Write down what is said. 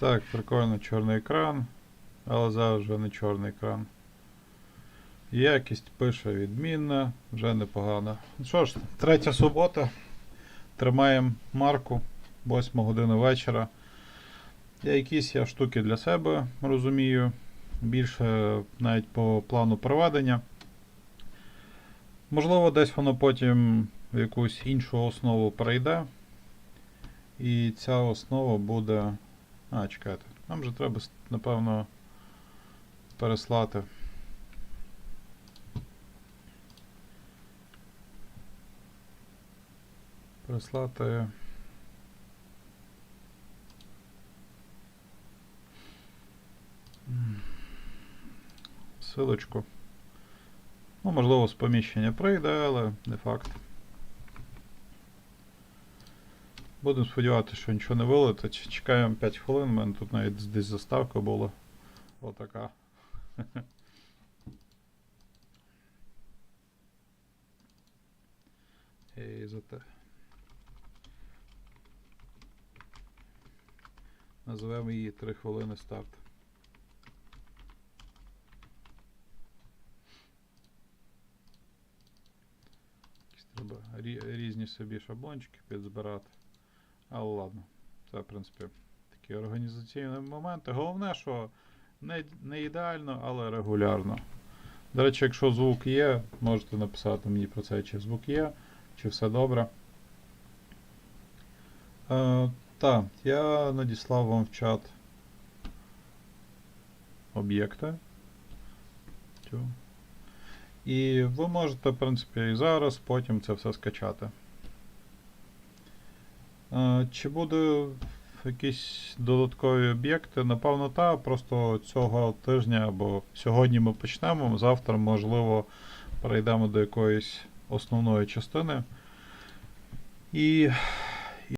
Так, прикольно чорний екран, але зараз вже не чорний екран. Якість пише відмінна, вже непогано. Ну що ж, третя субота. Тримаємо марку 8 година вечора. Я якісь я штуки для себе розумію. Більше навіть по плану проведення. Можливо, десь воно потім в якусь іншу основу перейде. І ця основа буде. А, чекайте. Нам же треба, напевно, переслати. Переслати. Силочку. Ну, можливо, з поміщення прийде, але не факт. Будемо сподіватися, що нічого не вилетить. Чекаємо 5 хвилин, у мене тут навіть десь заставка була. Отака. І за те. Називаємо її 3 хвилини старт. Якісь треба різні собі шаблончики підзбирати. Але ладно, це, в принципі, такі організаційні моменти. Головне, що не, не ідеально, але регулярно. До речі, якщо звук є, можете написати мені про це, чи звук є, чи все добре. Е, так, я надіслав вам в чат об'єкти. І ви можете, в принципі, і зараз, потім це все скачати. Чи буде якісь додаткові об'єкти? Напевно, та. Просто цього тижня або сьогодні ми почнемо, завтра, можливо, перейдемо до якоїсь основної частини. І